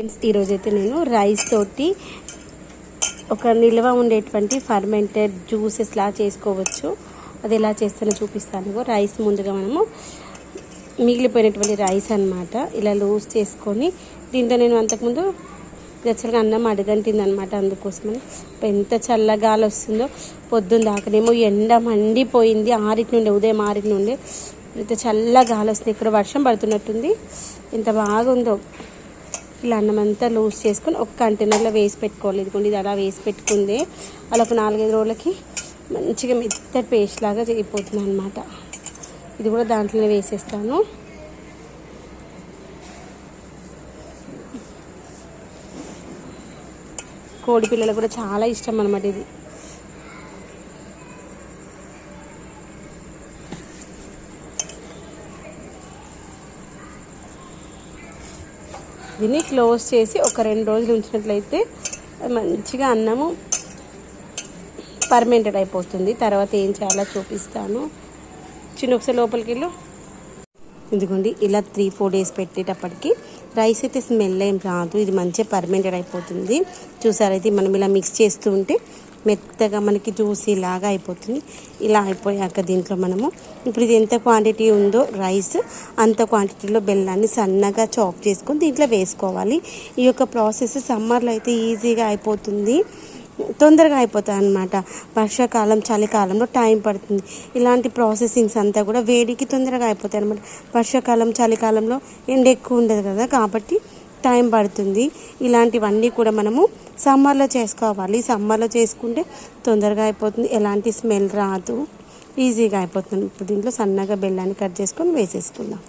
Friends ఈరోజైతే నేను rice తోటి ఒక నిల్వ ఉండేటువంటి ఫర్మెంటెడ్ జ్యూసెస్ లా చేసుకోవచ్చు. అది ఎలా చేస్తానో చూపిస్తాను రైస్ ముందుగా మనము మిగిలిపోయినటువంటి రైస్ అన్నమాట ఇలా లూజ్ చేసుకొని దీంట్లో నేను అంతకుముందు గచ్చలుగా అన్నం అడగంటింది అనమాట అందుకోసమని ఎంత చల్లగాలి వస్తుందో. పొద్దున్న దాకానేమో ఎండ మండిపోయింది. ఆరిటి నుండి ఉదయం ఆరిటి నుండి. ఇంత చల్ల గాలి వస్తుంది. ఇక్కడ వర్షం పడుతున్నట్టుంది. ఎంత బాగుందో. ఇలా అన్నం అంతా లూజ్ చేసుకొని ఒక కంటైనర్లో వేసి పెట్టుకోవాలి. ఇదిగోండి ఇది అలా వేసి పెట్టుకుంది. అలా ఒక నాలుగైదు రోజులకి మంచిగా మెత్తటి పేస్ట్ లాగా చేయిపోతుంది అనమాట ఇది కూడా దాంట్లోనే వేసేస్తాను. కోడిపిల్లలు కూడా చాలా ఇష్టం అనమాట ఇది. దీన్ని క్లోజ్ చేసి ఒక రెండు రోజులు ఉంచినట్లయితే మంచిగా అన్నము పర్మెంటెడ్ అయిపోతుంది. తర్వాత ఏం చేయాలో చూపిస్తాను. చిన్న ఒకసారి లోపలికి వెళ్ళు. ఇదిగోండి ఇలా త్రీ ఫోర్ డేస్ పెట్టేటప్పటికి రైస్ అయితే స్మెల్ ఏం రాదు. ఇది మంచిగా పర్మెంటెడ్ అయిపోతుంది. చూసారైతే మనం ఇలా మిక్స్ చేస్తూ ఉంటే మెత్తగా మనకి జ్యూసీ లాగా అయిపోతుంది. ఇలా అయిపోయాక దీంట్లో మనము ఇప్పుడు ఇది ఎంత క్వాంటిటీ ఉందో రైస్ అంత క్వాంటిటీలో బెల్లాన్ని సన్నగా చాప్ చేసుకొని దీంట్లో వేసుకోవాలి. ఈ యొక్క ప్రాసెస్ సమ్మర్లో అయితే ఈజీగా అయిపోతుంది. తొందరగా అయిపోతాయి అనమాట వర్షాకాలం చలికాలంలో టైం పడుతుంది. ఇలాంటి ప్రాసెసింగ్స్ అంతా కూడా వేడికి తొందరగా అయిపోతాయి అనమాట వర్షాకాలం చలికాలంలో ఎండ ఎక్కువ ఉండదు కదా కాబట్టి టైం పడుతుంది. ఇలాంటివన్నీ కూడా మనము సమ్మర్లో చేసుకోవాలి. సమ్మర్లో చేసుకుంటే తొందరగా అయిపోతుంది. ఎలాంటి స్మెల్ రాదు. ఈజీగా అయిపోతుంది. ఇప్పుడు దీంట్లో సన్నగా బెల్లాన్ని కట్ చేసుకొని వేసేసుకుందాం.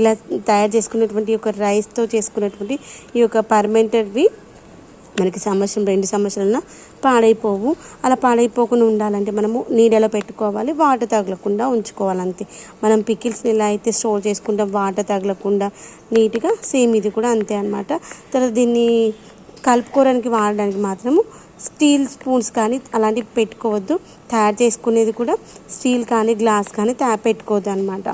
ఇలా తయారు చేసుకున్నటువంటి ఈ యొక్క రైస్తో చేసుకున్నటువంటి ఈ యొక్క పర్మెంటెడ్వి మనకి సంవత్సరం రెండు సంవత్సరాలన పాడైపోవు. అలా పాడైపోకుండా ఉండాలంటే మనము నీడలో పెట్టుకోవాలి వాటర్ తగలకుండా ఉంచుకోవాలి అంతే మనం పికిల్స్ని ఎలా అయితే స్టోర్ చేసుకుంటాం వాటర్ తగలకుండా నీట్గా సేమ్ ఇది కూడా అంతే అనమాట తర్వాత దీన్ని కలుపుకోవడానికి వాడడానికి మాత్రము స్టీల్ స్పూన్స్ కానీ అలాంటివి పెట్టుకోవద్దు. తయారు చేసుకునేది కూడా స్టీల్ కానీ గ్లాస్ కానీ తయారు పెట్టుకోవద్దు అనమాట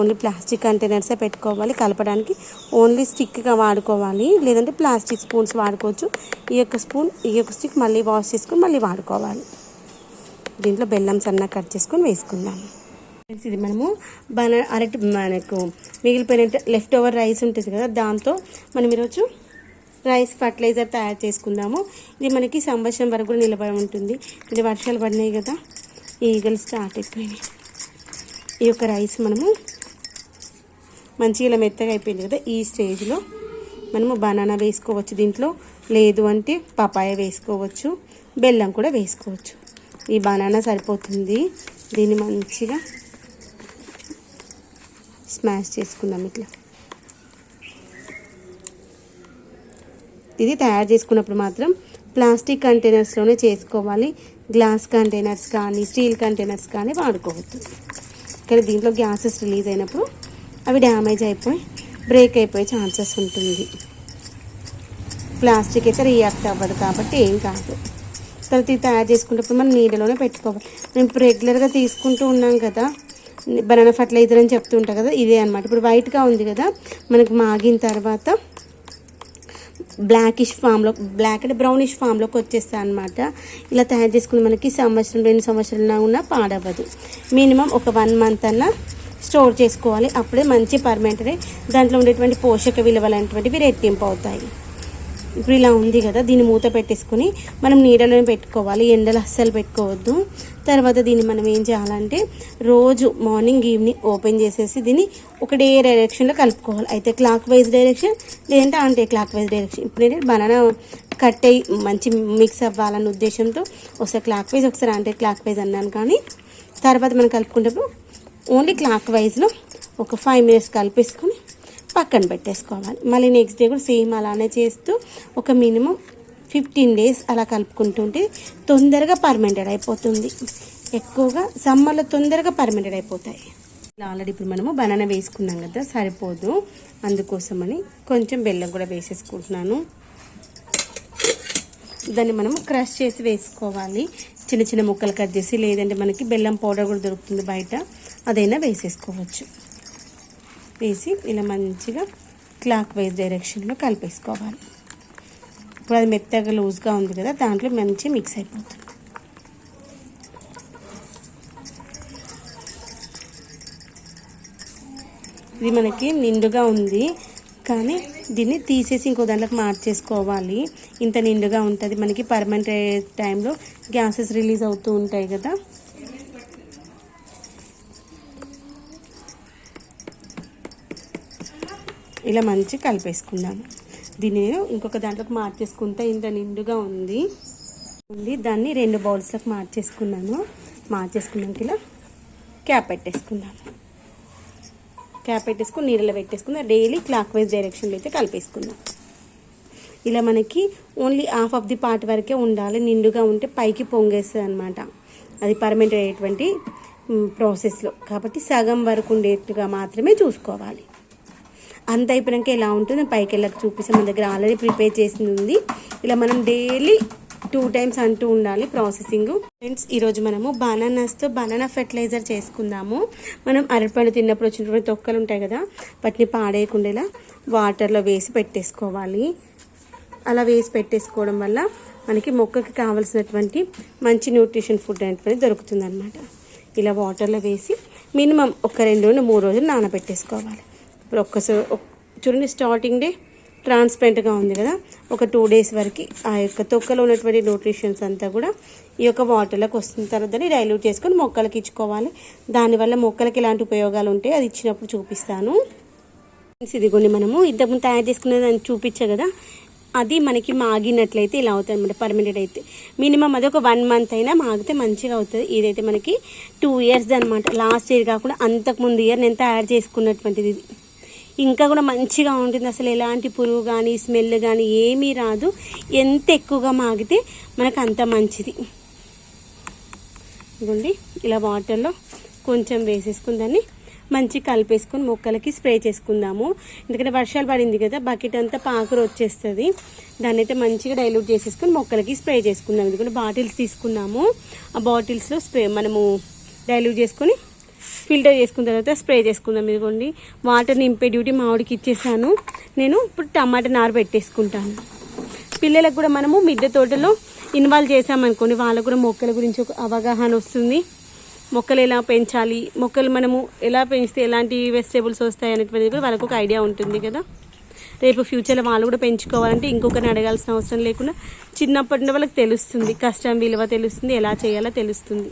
ఓన్లీ ప్లాస్టిక్ కంటైనర్సే పెట్టుకోవాలి. కలపడానికి ఓన్లీ స్టిక్గా వాడుకోవాలి. లేదంటే ప్లాస్టిక్ స్పూన్స్ వాడుకోవచ్చు. ఈ యొక్క స్పూన్ ఈ యొక్క స్టిక్ మళ్ళీ వాష్ చేసుకుని మళ్ళీ వాడుకోవాలి. దీంట్లో బెల్లం సన్న కట్ చేసుకొని వేసుకుందాం. ఫ్రెండ్స్ ఇది మనము బన అరటి మనకు మిగిలిపోయిన లెఫ్ట్ ఓవర్ రైస్ ఉంటుంది కదా దాంతో మనం ఈరోజు రైస్ ఫర్టిలైజర్ తయారు చేసుకుందాము. ఇది మనకి సంవత్సరం వరకు కూడా నిలబడి ఉంటుంది. ఇది వర్షాలు పడినాయి కదా ఈగలు స్టార్ట్ అయిపోయినాయి. ఈ యొక్క రైస్ మనము మంచిగా ఇలా మెత్తగా అయిపోయింది కదా ఈ స్టేజ్లో మనము బనానా వేసుకోవచ్చు దీంట్లో. లేదు అంటే పపాయ వేసుకోవచ్చు బెల్లం కూడా వేసుకోవచ్చు. ఈ బనానా సరిపోతుంది. దీన్ని మంచిగా స్మాష్ చేసుకుందాం ఇట్లా. ఇది తయారు చేసుకున్నప్పుడు మాత్రం ప్లాస్టిక్ కంటైనర్స్లోనే చేసుకోవాలి. గ్లాస్ కంటైనర్స్ కానీ స్టీల్ కంటైనర్స్ కానీ వాడుకోవద్దు. కానీ దీంట్లో గ్యాసెస్ రిలీజ్ అయినప్పుడు అవి డ్యామేజ్ అయిపోయి బ్రేక్ అయిపోయే ఛాన్సెస్ ఉంటుంది. ప్లాస్టిక్ అయితే రియాక్ట్ అవ్వదు కాబట్టి ఏం కాదు. తర్వాత ఇది తయారు చేసుకునేటప్పుడు మనం నీడలోనే పెట్టుకోవాలి. మేము రెగ్యులర్గా తీసుకుంటూ ఉన్నాం కదా బనానా ఫర్టిలైజర్ అని చెప్తూ ఉంటాం కదా ఇదే అనమాట ఇప్పుడు వైట్గా ఉంది కదా మనకి మాగిన తర్వాత బ్లాకిష్ ఫామ్లో బ్లాక్ అంటే బ్రౌనిష్ ఫామ్లోకి వచ్చేస్తాయి అనమాట ఇలా తయారు చేసుకుని మనకి సంవత్సరం రెండు సంవత్సరాలు ఉన్న పాడవ్వదు. మినిమం ఒక వన్ మంత్ అన్న స్టోర్ చేసుకోవాలి. అప్పుడే మంచి పర్మనెంట్ దాంట్లో ఉండేటువంటి పోషక విలువలు అనేటువంటివి రెట్టింపు అవుతాయి. ఇప్పుడు ఇలా ఉంది కదా దీన్ని మూత పెట్టేసుకొని మనం నీడలో పెట్టుకోవాలి. ఎండలు అస్సలు పెట్టుకోవద్దు. తర్వాత దీన్ని మనం ఏం చేయాలంటే రోజు మార్నింగ్ ఈవినింగ్ ఓపెన్ చేసేసి దీన్ని ఒకటే డైరెక్షన్లో కలుపుకోవాలి. అయితే క్లాక్ వైజ్ డైరెక్షన్ లేదంటే అంటే క్లాక్ వైజ్ డైరెక్షన్. ఇప్పుడు ఏంటంటే బనానా కట్ అయ్యి మంచి మిక్స్ అవ్వాలన్న ఉద్దేశంతో ఒకసారి క్లాక్ వైజ్ ఒకసారి అంటే క్లాక్ వైజ్ అన్నాను కానీ తర్వాత మనం కలుపుకునేటప్పుడు ఓన్లీ క్లాక్ వైజ్లో ఒక ఫైవ్ మినిట్స్ కలిపేసుకొని పక్కన పెట్టేసుకోవాలి. మళ్ళీ నెక్స్ట్ డే కూడా సేమ్ అలానే చేస్తూ ఒక మినిమం ఫిఫ్టీన్ డేస్ అలా కలుపుకుంటుంటే తొందరగా పర్మెంటెడ్ అయిపోతుంది. ఎక్కువగా సమ్మర్లో తొందరగా పర్మెంటెడ్ అయిపోతాయి. ఆల్రెడీ ఇప్పుడు మనము బనానా వేసుకున్నాం కదా సరిపోదు. అందుకోసమని కొంచెం బెల్లం కూడా వేసేసుకుంటున్నాను. దాన్ని మనం క్రష్ చేసి వేసుకోవాలి. చిన్న చిన్న ముక్కలు కట్ చేసి లేదంటే మనకి బెల్లం పౌడర్ కూడా దొరుకుతుంది బయట. అదైనా వేసేసుకోవచ్చు. వేసి ఇలా మంచిగా క్లాక్ వైజ్ డైరెక్షన్లో కలిపేసుకోవాలి. ఇప్పుడు అది మెత్తగా లూజ్గా ఉంది కదా దాంట్లో మంచి మిక్స్ అయిపోతుంది. ఇది మనకి నిండుగా ఉంది కానీ దీన్ని తీసేసి ఇంకో దాంట్లోకి మార్చేసుకోవాలి. ఇంత నిండుగా ఉంటుంది మనకి పర్మనెంట్ టైంలో గ్యాసెస్ రిలీజ్ అవుతూ ఉంటాయి కదా ఇలా మంచి కలిపేసుకుందాము. దీన్ని నేను ఇంకొక దాంట్లోకి మార్చేసుకుంటే. ఇంత నిండుగా ఉంది. ఉంది. దాన్ని రెండు బౌల్స్లోకి మార్చేసుకున్నాను. మార్చేసుకున్నాక ఇలా క్యాప్ పెట్టేసుకుందాము. క్యాప్ పెట్టేసుకుని నీళ్ళలో పెట్టేసుకుందాం. డైలీ క్లాక్ వైజ్ డైరెక్షన్లో అయితే కలిపేసుకుందాం. ఇలా మనకి only half of the part వరకే ఉండాలి. నిండుగా ఉంటే పైకి పొంగేస్తుంది అనమాట అది పర్మనెంట్ అయ్యేటువంటి ప్రాసెస్లో. కాబట్టి సగం వరకు ఉండేట్టుగా మాత్రమే చూసుకోవాలి. అంత అయిపోయాక ఎలా ఉంటుందో పైకి వెళ్ళక చూపిస్తాం మన దగ్గర ఆల్రెడీ ప్రిపేర్ చేసింది ఉంది. ఇలా మనం డైలీ టూ టైమ్స్ అంటూ ఉండాలి ప్రాసెసింగ్ ఫ్రెండ్స్ ఈరోజు మనము బనానాస్తో బనానా ఫెర్టిలైజర్ చేసుకుందాము. మనం అరటిపండు తిన్నప్పుడు వచ్చినటువంటి తొక్కలు ఉంటాయి కదా వాటిని పాడేయకుండా వాటర్లో వేసి పెట్టేసుకోవాలి. అలా వేసి పెట్టేసుకోవడం వల్ల మనకి మొక్కకి కావాల్సినటువంటి మంచి న్యూట్రిషన్ ఫుడ్ అనేటువంటి దొరుకుతుంది ఇలా వాటర్లో వేసి మినిమం ఒక రెండు నుండి మూడు రోజులు నానబెట్టేసుకోవాలి. ఇప్పుడు ఒక్కసారి చూడండి స్టార్టింగ్ డే ట్రాన్స్పరెంట్గా ఉంది కదా. ఒక టూ డేస్ వరకు ఆ యొక్క తొక్కలో ఉన్నటువంటి న్యూట్రిషన్స్ అంతా కూడా ఈ యొక్క వాటర్లోకి వస్తున్న తర్వాత డైల్యూట్ చేసుకొని మొక్కలకి ఇచ్చుకోవాలి. దానివల్ల మొక్కలకి ఎలాంటి ఉపయోగాలు ఉంటాయి అది ఇచ్చినప్పుడు చూపిస్తాను. ఇదిగోండి మనము. ఇంతకుముందు తయారు చేసుకునే దాన్ని చూపించా కదా. అది మనకి మాగినట్లయితే ఇలా అవుతుంది అనమాట పర్మనెంట్ అయితే. మినిమం అది ఒక వన్ మంత్ అయినా మాగితే మంచిగా అవుతుంది. ఇదైతే మనకి టూ ఇయర్స్ అనమాట లాస్ట్ ఇయర్ కాకుండా అంతకుముందు ఇయర్ నేను తయారు చేసుకున్నటువంటిది. ఇంకా కూడా మంచిగా ఉంటుంది. అసలు ఎలాంటి పురుగు కానీ స్మెల్ కానీ ఏమీ రాదు. ఎంత ఎక్కువగా మాగితే మనకు అంత మంచిది. ఇదిగోండి ఇలా వాటర్లో కొంచెం వేసేసుకుని దాన్ని మంచి కలిపేసుకొని మొక్కలకి స్ప్రే చేసుకుందాము. ఎందుకంటే వర్షాలు పడింది కదా బకెట్ అంతా పాకరు వచ్చేస్తుంది. దాన్ని అయితే మంచిగా డైల్యూట్ చేసేసుకొని మొక్కలకి స్ప్రే చేసుకుందాం. ఎందుకంటే బాటిల్స్ తీసుకున్నాము ఆ బాటిల్స్లో స్ప్రే మనము డైల్యూట్ చేసుకొని ఫిల్టర్ చేసుకున్న తర్వాత స్ప్రే చేసుకుందాం ఇదిగోండి. వాటర్ నింపే డ్యూటీ మామిడికి ఇచ్చేసాను. నేను ఇప్పుడు టమాటా నారు పెట్టేసుకుంటాను. పిల్లలకు కూడా మనము మిద్దె తోటలో ఇన్వాల్వ్ చేసామనుకోండి వాళ్ళకు కూడా మొక్కల గురించి ఒక అవగాహన వస్తుంది. మొక్కలు ఎలా పెంచాలి మొక్కలు మనము ఎలా పెంచితే ఎలాంటి వెజిటేబుల్స్ వస్తాయి అనేటువంటిది కూడా వాళ్ళకు ఒక ఐడియా ఉంటుంది కదా. రేపు ఫ్యూచర్లో వాళ్ళు కూడా పెంచుకోవాలంటే ఇంకొకరిని అడగాల్సిన అవసరం లేకుండా చిన్నప్పటి నుండి వాళ్ళకి తెలుస్తుంది కష్టం విలువ తెలుస్తుంది ఎలా చేయాలో తెలుస్తుంది.